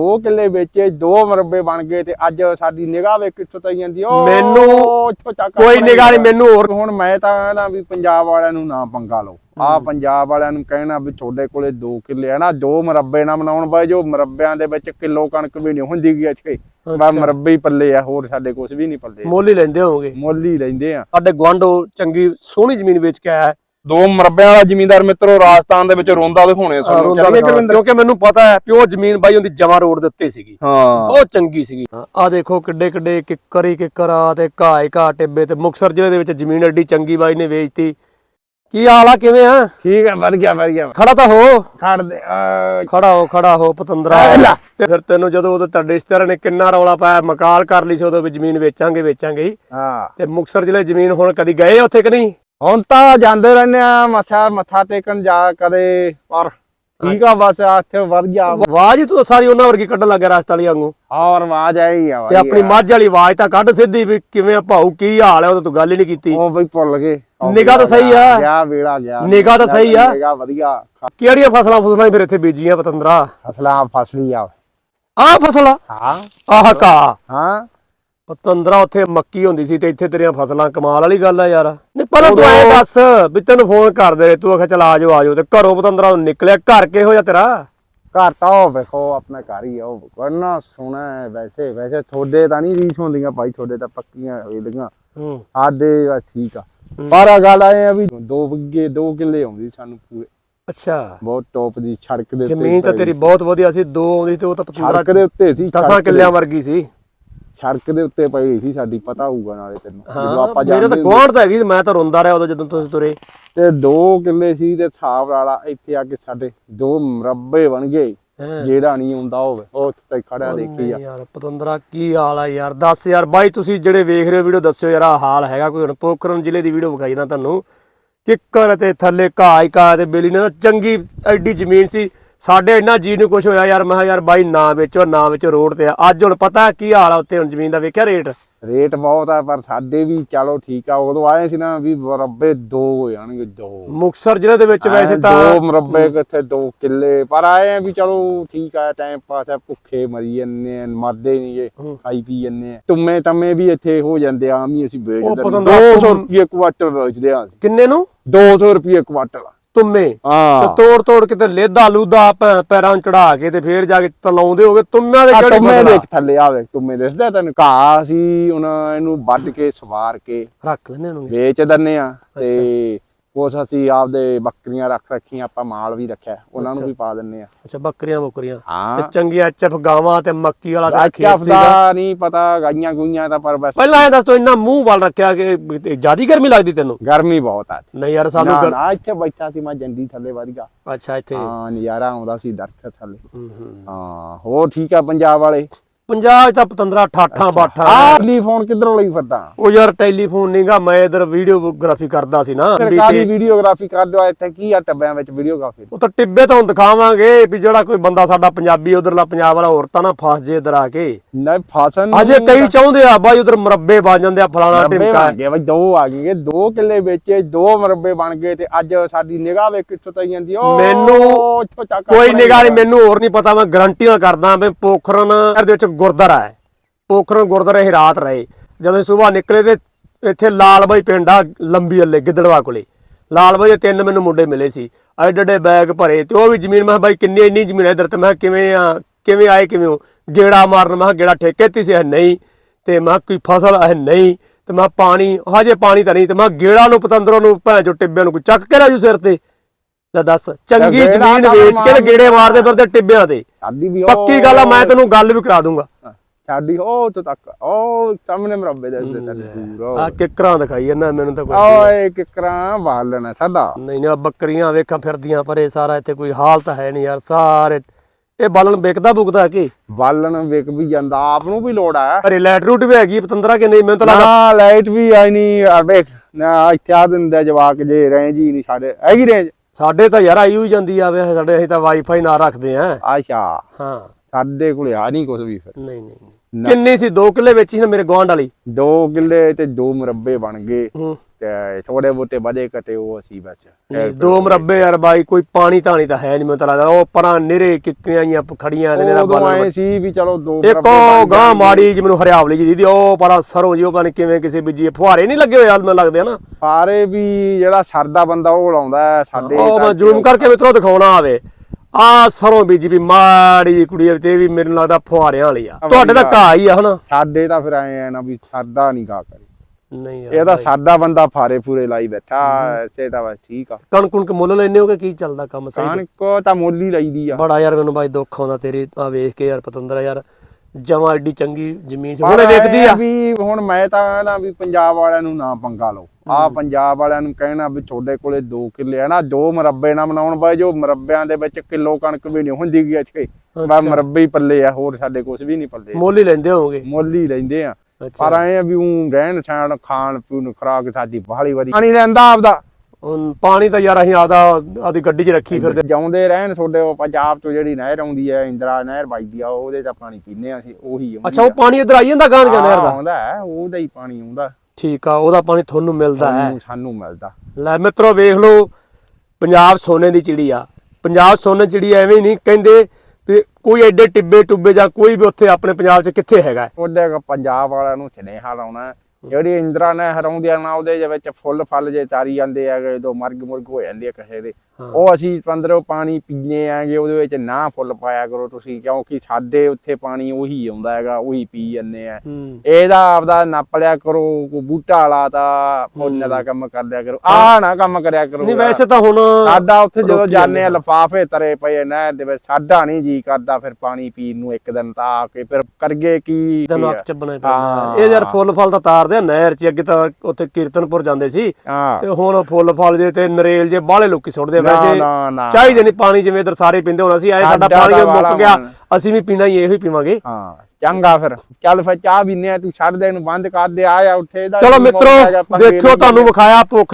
ਦੋ ਕਿੱਲੇ ਵੇਚੇ ਦੋ ਮਰਬੇ ਬਣ ਗਏ ਤੇ ਅੱਜ ਸਾਡੀ ਨਿਗਾਹ ਵੇ ਕਿੱਥੋਂ ਤਾਈ ਜਾਂਦੀ ਉਹ ਮੈਨੂੰ ਕੋਈ ਨਿਗਾਹ ਨਹੀਂ ਮੈਨੂੰ ਹੋਰ ਹੁਣ ਮੈਂ ਤਾਂ ਕਹਿੰਦਾ ਵੀ ਪੰਜਾਬ ਵਾਲਿਆਂ ਨੂੰ ਨਾ ਪੰਗਾ ਲਓ। ਆ ਪੰਜਾਬ ਵਾਲਿਆਂ ਨੂੰ ਕਹਿਣਾ ਵੀ ਤੁਹਾਡੇ ਕੋਲੇ 2 ਕਿੱਲੇ ਆ ਨਾ ਦੋ ਮਰੱਬੇ ਨਾ ਬਣਾਉਣ ਬਾਈ ਜੋ ਮਰੱਬਿਆਂ ਦੇ ਵਿੱਚ ਕਿਲੋ ਕਣਕ ਵੀ ਨਹੀਂ ਹੁੰਦੀ ਗੀ ਇੱਥੇ। ਅੱਛਾ। ਮਰੱਬੇ ਹੀ ਪੱਲੇ ਆ ਹੋਰ ਸਾਡੇ ਕੁਝ ਵੀ ਨਹੀਂ ਪੱਲੇ। ਮੁੱਲ ਹੀ ਲੈਂਦੇ ਹੋਵੋਗੇ। ਮੁੱਲ ਹੀ ਲੈਂਦੇ ਆ। ਸਾਡੇ ਗਵਾਂਢੋ ਚੰਗੀ ਸੋਹਣੀ ਜ਼ਮੀਨ ਵੇਚ ਕੇ ਆਇਆ ਹੈ। ਦੋ ਮਰੱਬਿਆਂ ਵਾਲਾ ਜ਼ਿਮੀਂਦਾਰ ਮਿੱਤਰੋ ਰਾਜਸਥਾਨ ਦੇ ਵਿੱਚ ਰੋਂਦਾ ਦਿਖਾਉਣੇ ਸਾਨੂੰ। ਗੁਰਵਿੰਦਰ? ਕਿਉਂਕਿ ਮੈਨੂੰ ਪਤਾ ਹੈ ਕਿ ਉਹ ਜ਼ਮੀਨ ਬਾਈ ਉਹਦੀ ਜਮਾ ਰੋਡ ਦੇ ਉੱਤੇ ਸੀਗੀ। ਹਾਂ। ਬਹੁਤ ਚੰਗੀ ਸੀਗੀ। ਆ ਦੇਖੋ ਕਿੱਡੇ ਕਿੱਡੇ ਕਿੱਕਰ ਹੀ ਕਿੱਕਰ ਆ ਤੇ ਘਾਹ ਹੀ ਘਾਹ ਟਿੱਬੇ ਤੇ ਮੁਕਸਰ ਜ਼ਿਲ੍ਹੇ ਦੇ ਵਿੱਚ ਜ਼ਮੀਨ ਐਡੀ ਚੰਗੀ ਬਾਈ ਨੇ ਵੇਚਤੀ। ਕੀ ਹਾਲ ਆ ਕਿਵੇਂ ਆ? ਠੀਕ ਹੈ ਵਧ ਗਿਆ ਵਧ ਗਿਆ ਖੜਾ ਤਾਂ ਹੋ। ਖੜ ਦੇ ਆ, ਖੜਾ ਹੋ ਖੜਾ ਹੋ ਪਤੰਦਰਾ। ਆ। ਤੇ ਫਿਰ ਤੈਨੂੰ ਜਦੋਂ ਉਹਦੇ ਤੁਹਾਡੇ ਰਿਸ਼ਤੇਦਾਰਾਂ ਨੇ ਕਿੰਨਾ ਰੌਲਾ ਪਾਇਆ ਮਕਾਲ ਕਰ ਲਈ ਸੀ ਉਦੋਂ ਵੀ ਜ਼ਮੀਨ ਵੇਚਾਂਗੇ ਵੇਚਾਂਗੇ ਹੀ। ਤੇ ਮੁਕਸਰ ਜ਼ਿਲ੍ਹੇ ਜ਼ਮੀਨ ਹੁਣ ਕਦੀ ਗਏ ਆ ਉੱਥੇ ਕਿ ਨਹੀਂ? ਹੁਣ ਤਾਂ ਜਾਂਦੇ ਰਹਿੰਦੇ ਆ ਮੱਥਾ ਮੱਥਾ ਟੇਕਣ ਜਾ ਕਦੇ ਪਰ ਠੀਕ ਆ ਬਸ ਇੱਥੇ ਵਧ ਗਿਆ। ਆਵਾਜ਼ ਹੀ ਤੂੰ ਸਾਰੀ ਉਹਨਾਂ ਵਰਗੀ ਕੱਢਣ ਲੱਗਾ ਰਸਤੇ ਵਾਲੀ ਵਾਂਗੂ। ਔਰ ਆਵਾਜ਼ ਆਈ ਆ ਤੇ ਆਪਣੀ ਮੱਝ ਵਾਲੀ ਆਵਾਜ਼ ਤਾਂ ਕੱਢ ਸਿੱਧੀ ਵੀ ਕਿਵੇਂ ਆ ਭਾਊ ਕੀ ਹਾਲ ਹੈ ਉਹ ਤੂੰ ਗੱਲ ਹੀ ਨਹੀਂ ਕੀਤੀ। ਉਹ ਬਈ ਭੁੱਲ ਗਏ। ਨਿਗਾਹ ਤਾਂ ਸਹੀ ਆ। ਗਿਆ ਵੇੜਾ ਗਿਆ। ਨਿਗਾਹ ਤਾਂ ਸਹੀ ਆ। ਨਿਗਾਹ ਵਧੀਆ। ਕਿਹੜੀਆਂ ਫਸਲਾਂ ਫਸਲਾਂ ਫਿਰ ਇੱਥੇ ਬੀਜੀਆਂ ਪਤੰਦਰਾ? ਫਸਲਾਂ ਫਸਲੀ ਆ। ਆਹ ਫਸਲ? ਹਾਂ। ਆਹ ਕਾ। ਹਾਂ। ਪਤੰਦਰਾ ਉੱਥੇ ਮੱਕੀ ਹੁੰਦੀ ਸੀ ਤੇ ਇੱਥੇ ਤੇਰੀਆਂ ਫਸਲਾਂ ਕਮਾਲ ਵਾਲੀ ਗੱਲ ਆ ਯਾਰ। ਨਹੀਂ ਪਹਿਲਾਂ ਤੂੰ ਐ ਦੱਸ ਵੀ ਤੈਨੂੰ ਫੋਨ ਕਰਦੇ ਤੂੰ ਆਖਿਆ ਚਲ ਆਜੋ ਆਜੋ ਤੇ ਘਰੋਂ ਪਤੰਦਰਾ ਨਿਕਲਿਆ ਘਰ ਕਿਹੋ ਜਿਹਾ ਤੇਰਾ? ਘਰ ਤਾਂ ਉਹ ਵੇਖੋ ਆਪਣਾ ਘਰ ਹੀ ਆ ਉਹ ਕਰਨਾ ਸੋਹਣਾ ਹੈ ਵੈਸੇ ਵੈਸੇ ਤੁਹਾਡੇ ਤਾਂ ਨਹੀਂ ਰੀਸ ਹੁੰਦੀਆਂ ਭਾਈ ਤੁਹਾਡੇ ਤਾਂ ਪੱਕੀਆਂ ਹੋਈਆਂ ਹੂੰ। ਸਾਡੇ ਬਸ ਠੀਕ ਆ। ਪਰ ਆ ਗੱਲ ਆਏ ਆ ਵੀ ਦੋ ਵਿੱਗੇ ਦੋ ਕਿੱਲੇ ਆਉਂਦੀ ਸਾਨੂੰ ਪੂਰੇ। ਅੱਛਾ। ਬਹੁਤ ਟੌਪ ਦੀ ਸੜਕ ਦੇ ਉੱਤੇ ਜ਼ਮੀਨ ਤਾਂ ਤੇਰੀ ਬਹੁਤ ਵਧੀਆ ਸੀ ਦੋ ਆਉਂਦੀ ਤੇ ਉਹ ਤਾਂ ਦੇ ਉੱਤੇ ਸੀ ਦਸਾਂ ਸੜਕ ਦੇ- ਕਿੱਲਿਆਂ ਵਰਗੀ ਸੀ। ਸੜਕ ਦੇ ਉੱਤੇ ਪਈ ਸੀ ਸਾਡੀ ਪਤਾ ਹੋਊਗਾ ਨਾਲੇ ਤੈਨੂੰ। ਜਦੋਂ ਆਪਾਂ ਮੇਰੇ ਤਾਂ ਜਾਂਦੇ ਤਾਂ ਹੈਗੀ ਸੀ, ਮੈਂ ਤਾਂ ਰੋਂਦਾ ਰਿਹਾ ਉਦੋਂ ਜਦੋਂ ਤੁਸੀਂ ਤੁਰੇ। ਤੇ ਦੋ ਕਿੱਲੇ ਸੀ ਤੇ ਸਾਫ਼ ਵਾਲਾ ਇੱਥੇ ਆ ਕੇ ਸਾਡੇ ਦੋ ਮਰੱਬੇ ਬਣ ਗਏ। ਹੈਂ। ਜਿਹੜਾ ਨਹੀਂ ਹੁੰਦਾ ਹੋਵੇ ਉਹ ਉੱਤੇ ਖੜਿਆ ਦੇਖੀ ਆ। ਨਹੀਂ ਯਾਰ ਪਤੰਦਰਾ ਕੀ ਹਾਲ ਆ ਯਾਰ? ਦੱਸ ਯਾਰ ਬਾਈ ਤੁਸੀਂ ਜਿਹੜੇ ਵੇਖ ਰਹੇ ਹੋ ਵੀਡੀਓ ਦੱਸਿਓ ਯਾਰ ਆਹ ਹਾਲ ਹੈਗਾ ਕੋਈ? ਹੁਣ ਪੋਖਰਨ ਜ਼ਿਲ੍ਹੇ ਦੀ ਵੀਡੀਓ ਵਿਖਾਈ ਨਾ ਤੁਹਾਨੂੰ। ਕਿੱਕਰ ਤੇ ਥੱਲੇ ਘਾਹ ਹੀ ਘਾਹ ਤੇ ਬੇਲੀ ਨੇ ਚੰਗੀ ਐਡੀ ਜ਼ਮੀਨ ਸੀ। ਸਾਡੇ ਇੰਨਾ ਜੀ ਨੂੰ ਕੁਝ ਹੋਇਆ ਯਾਰ ਮੈਂ ਕਿਹਾ ਯਾਰ ਬਾਈ ਨਾ ਵੇਚੋ ਨਾ ਵੇਚੋ ਰੋਡ ਤੇ ਆ। ਅੱਜ ਹੁਣ ਪਤਾ ਕੀ ਹਾਲ ਆ ਉੱਤੇ ਹੁਣ ਜ਼ਮੀਨ ਦਾ ਵੇਖਿਆ ਰੇਟ? ਰੇਟ ਬਹੁਤ ਆ ਪਰ ਸਾਡੇ ਵੀ ਚਲੋ ਠੀਕ ਆ ਉਦੋਂ ਆਏ ਸੀ ਨਾ ਵੀ ਮਰੱਬੇ ਦੋ ਹੋ ਜਾਣਗੇ ਦੋ। ਮੁਕਸਰ ਜ਼ਿਲ੍ਹੇ ਦੇ ਵਿੱਚ ਵੈਸੇ ਤਾਂ ਦੋ ਮਰੱਬੇ ਕਿੱਥੇ ਦੋ ਕਿੱਲੇ ਪਰ ਆਏ ਆ ਵੀ ਚਲੋ ਠੀਕ ਆ ਟਾਈਮ ਪਾਸ ਆ ਭੁੱਖੇ ਮਰੀ ਜੰਨੇ ਮਰਦੇ ਨਹੀਂ ਗੇ ਹੂੰ। ਖਾਈ ਪੀ ਜੰਨੇ ਤੁਮੇ ਤਮੇ ਵੀ ਇੱਥੇ ਹੋ ਜਾਂਦੇ ਆ ਆਮ ਹੀ ਅਸੀਂ ਵੇਚ ਉਹ ਦਿੰਦੇ ਪਤਾ ਨੀ 200 ਰੁਪਏ ਕੁਆਟਰ ਵੇਚਦੇ ਆ ਕਿੰਨੇ ਨੂੰ? 200 ਰੁਪਏ ਕੁਆਟਰ ਤੁੰਮੇ। ਤੇ ਹਾਂ ਤੋੜ ਤੋੜ ਕੇ ਤੇ ਲੇਦਾ ਲੂਦਾ ਪੈ- ਪੈਰਾਂ ਨੂੰ ਚੜਾ ਕੇ ਤੇ ਫੇਰ ਜਾ ਕੇ ਤਲਾਉਂਦੇ ਹੋਗੇ। ਤੁੰਮਿਆਂ ਦੇ ਆ ਕਿਹੜੀ ਤੁਮੇ? ਦੇਖ ਥੱਲੇ ਆਵੇ ਤੁਮੇ ਦਿਸਦਾ ਤੈਨੂੰ। ਘਾਹ ਸੀ ਉਹਨਾਂ ਇਹਨੂੰ ਵੱਢ ਕੇ ਸਵਾਰ ਕੇ। ਰੱਖ ਲੈਣੇ ਉਹਨੂੰ ਵੇਚ ਦਿੰਨੇ ਆ ਤੇ ਕੁਛ ਅਸੀਂ ਆਪਦੇ ਬੱਕਰੀਆਂ ਰੱਖ ਰੱਖੀਆਂ ਆਪਾਂ ਮਾਲ ਵੀ ਰੱਖਿਆ ਉਹਨਾਂ ਨੂੰ ਵੀ ਪਾ ਦਿੰਨੇ ਆ ਅੱਛਾ ਬੱਕਰੀਆਂ ਬੁਕਰੀਆਂ ਤੇ ਚੰਗੀਆਂ ਐਚਐਫ ਗਾਵਾਂ ਤੇ ਮੱਕੀ ਵਾਲਾ ਤਾਂ ਖੇਤ ਸੀਗਾ। ਨਹੀਂ ਪਤਾ ਗਾਈਆਂ ਗੁਈਆਂ ਦਾ ਪਰ ਬਸ ਪਹਿਲਾਂ ਇਹ ਦੱਸ ਤੂੰ ਇੰਨਾ ਮੂੰਹ ਵੱਲ ਰੱਖਿਆ ਕਿ ਜਿਆਦੀ ਗਰਮੀ ਲੱਗਦੀ ਤੈਨੂੰ? ਗਰਮੀ ਬਹੁਤ ਆ ਨਹੀਂ ਯਾਰ ਸਾਨੂੰ ਨਾ ਇੱਥੇ ਬੈਠਾ ਸੀ ਮੈਂ ਜੰਡੀ ਥੱਲੇ ਵਧੀਆ ਅੱਛਾ ਇੱਥੇ। ਹਾਂ ਨਜ਼ਾਰਾ ਆਉਂਦਾ ਸੀ ਦਰਖਤ ਥੱਲੇ। ਹਾਂ ਹੋਰ ਠੀਕ ਆ ਪੰਜਾਬ ਵਾਲੇ? ਪੰਜਾਬ 'ਚ ਤਾਂ ਪਤੰਦਰਾ ਠਾਠਾਂ ਬਾਠਾਂ। ਆਹ ਟੈਲੀਫੋਨ ਕਿੱਧਰੋਂ ਲਈ ਫਿਰਦਾ? ਉਹ ਯਾਰ ਟੈਲੀਫੋਨ ਨਹੀਂਗਾ ਮੈਂ ਇਧਰ ਵੀਡੀਓਗ੍ਰਾਫੀ ਕਰਦਾ ਸੀ ਨਾ ਸਰਕਾਰੀ ਵੀਡੀਓਗ੍ਰਾਫੀ ਕਰ ਦਿਓ ਇੱਥੇ ਕੀ ਆ ਟੱਬਿਆਂ ਵਿੱਚ ਵੀਡੀਓਗ੍ਰਾਫੀ? ਉਹ ਤਾਂ ਟਿੱਬੇ ਤੋਂ ਦਿਖਾਵਾਂਗੇ ਵੀ ਜਿਹੜਾ ਕੋਈ ਬੰਦਾ ਸਾਡਾ ਪੰਜਾਬੀ ਉਧਰਲਾ ਪੰਜਾਬ ਵਾਲਾ ਹੋਰ ਤਾਂ ਨਾ ਫਸ ਜੇ ਇਧਰ ਆ ਕੇ। ਨਾ ਫਸਨ ਅਜੇ ਕਈ ਚਾਹੁੰਦੇ ਆ ਬਾਈ ਉਧਰ ਮੁਰੱਬੇ ਬਣ ਜਾਂਦੇ ਆ ਫਲਾਣਾ ਟਿਮਕਾ। ਬਣ ਗਏ ਬਈ ਦੋ ਆ ਗਏ ਦੋ ਕਿੱਲੇ ਵੇਚੇ ਦੋ ਮਰਬੇ ਬਣ ਗਏ ਤੇ ਅੱਜ ਸਾਡੀ ਨਿਗਾਹ ਵੇ ਕਿੱਥੋਂ ਤਾਈ ਜਾਂਦੀ ਉਹ ਮੈਨੂੰ ਕੋਈ ਨਿਗਾਹ ਨਹੀਂ ਮੈਨੂੰ ਹੋਰ ਨਹੀਂ ਪਤਾ ਮੈਂ ਗਰੰਟੀ ਨਾਲ ਕਰਦਾ ਵੀ ਪੋਖਰਨ ਦੇ ਵਿੱਚ ਗੁਰਦੁਆਰਾ ਹੈ। ਪੋਖਰਨ ਗੁਰਦੁਆਰੇ ਹੀ ਰਾਤ ਰਹੇ। ਜਦੋਂ ਸਵੇਰ ਨਿਕਲੇ ਤੇ ਇੱਥੇ ਲਾਲ ਬਾਈ ਪਿੰਡ ਆ ਲੰਬੀ ਅੱਲੇ, ਗਿੱਦੜਵਾ ਕੋਲੇ। ਲਾਲ ਬਾਈ ਦੇ ਤਿੰਨ ਮੈਨੂੰ ਮੁੰਡੇ ਮਿਲੇ ਸੀ। ਐਡੇ ਐਡੇ ਬੈਗ ਭਰੇ ਤੇ ਉਹ ਵੀ ਜ਼ਮੀਨ, ਮੈਂ ਕਿਹਾ ਬਾਈ ਕਿੰਨੀ ਇੰਨੀ ਜ਼ਮੀਨ ਹੈ ਇਧਰ ਤੇ? ਮੈਂ ਕਿਹਾ ਕਿਵੇਂ ਆ, ਕਿਵੇਂ ਆਏ, ਕਿਵੇਂ ਹੋ? ਗੇੜਾ ਮਾਰਨ, ਮੈਂ ਕਿਹਾ ਗੇੜਾ ਠੇਕੇ ਤੇ ਸੀ, ਇਹ ਨਹੀਂ। ਤੇ ਮੈਂ ਕਿਹਾ ਕੋਈ ਫਸਲ ਹੈ ਨਹੀਂ। ਤੇ ਮੈਂ ਕਿਹਾ ਪਾਣੀ, ਹਜੇ ਪਾਣੀ ਤਾਂ ਨਹੀਂ। ਤੇ ਮੈਂ ਕਿਹਾ ਗੇੜਾ ਨੂੰ, ਪਤੰਦਰੋਂ ਨੂੰ, ਭੈਣ ਚੋ ਟਿੱਬਿਆਂ ਨੂੰ ਕੋਈ ਚੱਕ ਕੇ ਰਾਜੂ ਸਿਰ ਤੇ? ਲੈ ਦੱਸ ਚੰਗੀ ਜ਼ਮੀਨ ਵੇਚ ਕੇ ਗੇੜੇ ਮਾਰਦੇ ਫਿਰਦੇ ਟਿੱਬਿਆਂ ਤੇ? ਸਾਡੀ ਵੀ ਪੱਕੀ ਗੱਲ ਆ ਮੈਂ ਤੈਨੂੰ ਗੱਲ ਵੀ ਕਰਾ ਦੂੰਗਾ। ਸਾਡੀ ਉਹ ਤੋਂ ਤੱਕ ਉਹ ਸਾਹਮਣੇ ਮਰਬੇ ਦੇ ਦੂਰ ਆ ਕਿਕਰਾਂ ਦਿਖਾਈ ਜਾਂਦਾ ਮੈਨੂੰ ਤਾਂ ਕੋਈ ਓਏ ਕਿਕਰਾਂ ਬਾਲਣਾ ਸਾਡਾ। ਨਹੀਂ ਆਹ ਬੱਕਰੀਆਂ ਵੇਖਾਂ ਫਿਰਦੀਆਂ ਪਰੇ ਸਾਰਾ ਇੱਥੇ ਕੋਈ ਹਾਲਤ ਹੈ ਨਹੀਂ ਯਾਰ ਸਾਰੇ ਇਹ ਬਾਲਣ ਵਿਕਦਾ ਬੁਕਦਾ ਕੀ? ਬਾਲਣ ਵਿਕ ਵੀ ਜਾਂਦਾ ਆਪ ਨੂੰ ਵੀ ਲੋੜ ਆ। ਅਰੇ ਲੈਟ ਰੂਟ ਵੀ ਹੈਗੀ ਪਤੰਦਰਾ ਕਿ ਨਹੀਂ ਮੈਨੂੰ ਤਾਂ ਲੱਗਦਾ ਨਾ ਲਾਈਟ ਵੀ ਆਈ ਨਹੀਂ ਆ ਵੇਖ ਨਾ ਇੱਥੇ ਆ ਦਿੰਦਾ ਜਵਾਕ ਜੇ ਰੇਂਜ ਹੀ ਨਹੀਂ ਸਾਡੇ ਹੈਗੀ ਰੇਂਜ। ਸਾਡੇ ਤਾਂ ਯਾਰ ਆਈ ਹੋਈ ਜਾਂਦੀ ਆ ਵੇ ਸਾਡੇ ਅਸੀਂ ਤਾਂ ਵਾਈਫਾਈ ਨਾ ਰੱਖਦੇ ਆ। ਆਸ਼ਾ ਹਾਂ। ਸਾਡੇ ਕੋਲੇ ਆ ਨਹੀਂ ਕੁਝ ਵੀ ਫਿਰ। ਨਹੀਂ ਨਹੀਂ ਕਿੰਨੀ ਸੀ? 2 ਕਿੱਲੇ ਵੇਚੀ ਸੀ ਨਾ ਮੇਰੇ ਗਵਾਂਢ ਵਾਲੀ। ਦੋ ਕਿੱਲੇ ਤੇ ਦੋ ਮੁਰੱਬੇ ਬਣ ਗਏ। ਹੂੰ। ਥੋੜੇ ਬੋਤੇ ਵਧੇ ਕਟੇ ਉਹ ਅਸੀਂ ਬਸ ਦੋ ਮਰੱਬੇ ਯਾਰ ਬਾਈ ਕੋਈ ਪਾਣੀ ਧਾਣੀ ਤਾਂ ਹੈ ਨਹੀਂ ਮੈਨੂੰ ਤਾਂ ਲੱਗਦਾ। ਉਹ ਪਰਾਂ ਨਿਰੇ ਕਿੱਕੀਆਂ ਜੀਆਂ ਖੜੀਆਂ ਨੇ ਨਾ ਆਏ ਸੀ ਵੀ ਚਲੋ ਦੋ ਇੱਕ ਉਹ ਗਾਂ। ਮਾੜੀ ਜੀ ਮੈਨੂੰ ਹਰਿਆਵਲੀ ਜੀ ਦੀ ਉਹ ਪਰਾਂ ਸਰੋਂ ਜੀ ਉਹ ਪਤਾ ਕਿਵੇਂ ਕਿਸੇ ਬੀਜੀ। ਫੁਹਾਰੇ ਨਹੀਂ ਲੱਗੇ ਹੋਏ ਹਾਲ ਮੈਨੂੰ ਲੱਗਦੇ ਆ ਨਾ। ਸਾਰੇ ਵੀ ਜਿਹੜਾ ਸਰਦਾ ਬੰਦਾ ਉਹ ਲਾਉਂਦਾ ਸਾਡੇ ਉਹ ਜ਼ੂਮ ਕਰਕੇ ਮਿੱਤਰੋ ਦਿਖਾਉਣਾ ਆਵੇ। ਆ ਸਰੋਂ ਬੀਜੀ ਵੀ ਮਾੜੀ ਜੀ ਕੁੜੀ ਤੇ ਵੀ ਮੈਨੂੰ ਲੱਗਦਾ ਫੁਹਾਰਿਆਂ ਵਾਲੀ ਆ। ਤੁਹਾਡੇ ਤਾਂ ਘਾਹ ਹੀ ਆ ਹਨਾ। ਸਾਡੇ ਤਾਂ ਫਿਰ ਆਏ ਆ ਨਾ ਵੀ ਸਰਦਾ ਨਹੀਂ ਗਾ ਕਰੀ। ਨਹੀਂ ਇਹ ਤਾਂ ਸਾਡਾ ਬੰਦਾ ਫਾਰੇ ਫੂਰੇ ਲਾਈ ਬੈਠਾ ਐਸੇ ਤਾਂ ਬਸ ਠੀਕ ਆ। ਕਣਕ ਕੁਣਕ ਮੁੱਲ ਲੈਨੇ ਹੋ ਕਿ ਕੀ ਚੱਲਦਾ ਕੰਮ ਸਹੀ? ਕਣਕ ਤਾਂ ਮੁੱਲ ਹੀ ਲਈਦੀ ਆ। ਬੜਾ ਯਾਰ ਮੈਨੂੰ ਬਾਈ ਦੁੱਖ ਆਉਂਦਾ ਤੇਰੀ ਆ ਵੇਖ ਕੇ ਯਾਰ ਪਤੰਦਰਾ ਯਾਰ। ਜਮਾ ਐਡੀ ਚੰਗੀ ਜ਼ਮੀਨ ਸੀ ਹੁਣੇ ਵੇਖਦੀ ਆ। ਵੀ ਹੁਣ ਮੈਂ ਤਾਂ ਨਾ ਵੀ ਪੰਜਾਬ ਵਾਲਿਆਂ ਨੂੰ ਨਾ ਪੰਗਾ ਲਓ। ਆ ਪੰਜਾਬ ਵਾਲਿਆਂ ਨੂੰ ਕਹਿਣਾ ਵੀ ਤੁਹਾਡੇ ਕੋਲੇ 2 ਕਿੱਲੇ ਆ ਨਾ ਦੋ ਮਰੱਬੇ ਨਾ ਬਣਾਉਣ ਬਾਈ ਜੋ ਮਰੱਬਿਆਂ ਦੇ ਵਿੱਚ ਕਿਲੋ ਕਣਕ ਵੀ ਨਹੀਂ ਹੁੰਦੀ ਗੀ ਇੱਥੇ। ਬਸ ਮਰੱਬੇ ਹੀ ਪੱਲੇ ਆ ਹੋਰ ਸਾਡੇ ਕੁਝ ਵੀ ਨਹੀਂ ਪੱਲੇ। ਮੁੱਲ ਹੀ ਲੈਂਦੇ ਹੋਵੋਗੇ। ਮੁੱਲ ਹੀ ਲੈਂਦੇ ਆ। ਪਰ ਐ ਵੀ ਉਹ ਰਹਿਣ ਸਹਿਣ ਖਾਣ ਪੀਣ ਖੁਰਾਕ ਸਾਡੀ ਬਾਹਲੀ ਵਧੀ ਪਾਣੀ ਲੈਂਦਾ ਆਪਦਾ। ਪਾਣੀ ਤਾਂ ਯਾਰ ਅਸੀਂ ਆਦਾ ਆਦੀ ਗੱਡੀ 'ਚ ਰੱਖੀ ਫਿਰਦੇ। ਜਾਉਂਦੇ ਰਹਿਣ ਤੁਹਾਡੇ ਉਹ ਪੰਜਾਬ ਤੋਂ ਜਿਹੜੀ ਨਹਿਰ ਆਉਂਦੀ ਹੈ ਇੰਦਰਾ ਨਹਿਰ ਵੱਜਦੀ ਆ ਉਹਦੇ ਤਾਂ ਪਾਣੀ ਪੀਂਦੇ ਆ ਅਸੀਂ ਉਹੀ ਅੱਛਾ ਉਹ ਪਾਣੀ ਇੱਧਰ ਆਈ ਜਾਂਦਾ ਗਾਂ ਦੀਆਂ ਨਹਿਰ ਆ, ਦਾ ਆਉਂਦਾ ਹੈ, ਉਹਦਾ ਹੀ ਪਾਣੀ ਆਉਂਦਾ। ਠੀਕ ਆ ਉਹਦਾ ਪਾਣੀ ਤੁਹਾਨੂੰ ਮਿਲਦਾ ਹੈ। ਸਾਨੂੰ- ਮਿਲਦਾ। ਲੈ ਮਿੱਤਰੋ ਵੇਖ ਲਓ ਪੰਜਾਬ ਸੋਨੇ ਦੀ ਚਿੜੀ ਆ। ਪੰਜਾਬ ਸੋਨੇ ਚਿੜੀ ਐਵੇਂ ਨਹੀਂ ਕਹਿੰਦੇ ਕੋਈ ਐਡੇ ਟਿੱਬੇ ਟੁੱਬੇ ਜਾਂ ਕੋਈ ਵੀ ਉੱਥੇ ਆਪਣੇ ਪੰਜਾਬ 'ਚ ਕਿੱਥੇ ਹੈਗਾ? ਉਹਦੇ ਪੰਜਾਬ ਵਾਲਿਆਂ ਨੂੰ ਸੁਨੇਹਾ ਲਾਉਣਾ ਜਿਹੜੀ ਇੰਦਰਾ ਨੇ ਆਉਂਦੀ ਨਾ, ਉਹਦੇ ਵਿੱਚ ਫੁੱਲ ਫਲ ਜੇ ਤਾਰੀ ਜਾਂਦੇ ਹੈਗੇ, ਜਦੋਂ ਮਰਗ ਮੁਰਗ ਹੋ ਜਾਂਦੀ ਹੈ ਕਿਸੇ ਦੇ। ਉਹ ਅਸੀਂ ਪੰਦਰੋਂ ਪਾਣੀ ਪੀਨੇ ਆਂਗੇ ਉਹਦੇ ਵਿੱਚ ਨਾ ਫੁੱਲ ਪਾਇਆ ਕਰੋ ਤੁਸੀਂ ਕਿਉਂਕਿ ਸਾਡੇ ਉੱਥੇ ਪਾਣੀ ਉਹੀ ਆਉਂਦਾ ਹੈਗਾ ਉਹੀ ਪੀ ਜੰਨੇ ਆ। ਇਹਦਾ ਆਪਦਾ ਨੱਪ ਲਿਆ ਕਰੋ ਕੋਈ ਬੂਟਾ ਲਾਤਾ ਪੁੰਨ ਦਾ ਕੰਮ ਕਰ ਲਿਆ ਕਰੋ ਆਹ ਨਾ ਕੰਮ ਕਰਿਆ ਕਰੋ। ਨਹੀਂ। ਵੈਸੇ ਤਾਂ ਹੁਣ ਸਾਡਾ ਉੱਥੇ ਜਦੋਂ ਜਾਂਦੇ ਆ ਲਫਾਫੇ ਤਰੇ ਪਏ ਨਹਿਰ ਦੇ ਵਿੱਚ ਸਾਡਾ ਨਹੀਂ ਜੀ ਕਰਦਾ ਫਿਰ ਪਾਣੀ ਪੀਣ ਨੂੰ ਇੱਕ ਦਿਨ ਤਾਂ ਆ ਕੇ ਫਿਰ ਕਰਗੇ ਕੀ ਕੀ ਅੱਖ ਚੱਬਣਾ। ਪੈਂਦਾ ਇਹ ਯਾਰ ਫੁੱਲ ਫਲ ਤਾਂ ਤਾਰਦੇ ਆ ਨਹਿਰ 'ਚ ਅੱਗੇ ਤਾਂ ਉੱਥੇ ਕੀਰਤਨਪੁਰ ਜਾਂਦੇ ਸੀ। ਤੇ ਹੁਣ ਫੁੱਲ ਫਲ ਜੇ ਤੇ ਨਰੇਲ ਜੇ ਬਾਹਲੇ ਲੋਕੀ ਸੁੱਟਦੇ ਆ। ਵੈਸੇ ਨਾ ਨਾ। ਚਾਹੀਦੇ ਨਹੀਂ ਪਾਣੀ ਜਿਵੇਂ ਇਧਰ ਸਾਰੇ ਪੀਂਦੇ ਹੁਣ। ਅਸੀਂ ਆਏ ਸਾਡਾ ਪਾਣੀ ਮੁੱਕ ਗਿਆ। ਅਸੀਂ ਵੀ ਪੀਣਾ ਹੀ ਇਹੋ ਹੀ ਪੀਵਾਂਗੇ। ਹਾਂ ਚੰਗਾ ਫਿਰ। ਚੱਲ ਫਿਰ ਚਾਹ ਪੀਨੇ ਆ ਤੂੰ ਛੱਡ ਦੇ ਇਹਨੂੰ ਬੰਦ ਕਰ ਦੇ ਆ ਉੱਥੇ ਇਹਦਾ ਚਲੋ ਮਿੱਤਰੋ ਦੇਖਿਓ ਤੁਹਾਨੂੰ ਵਿਖਾਇਆ ਭੁੱਖ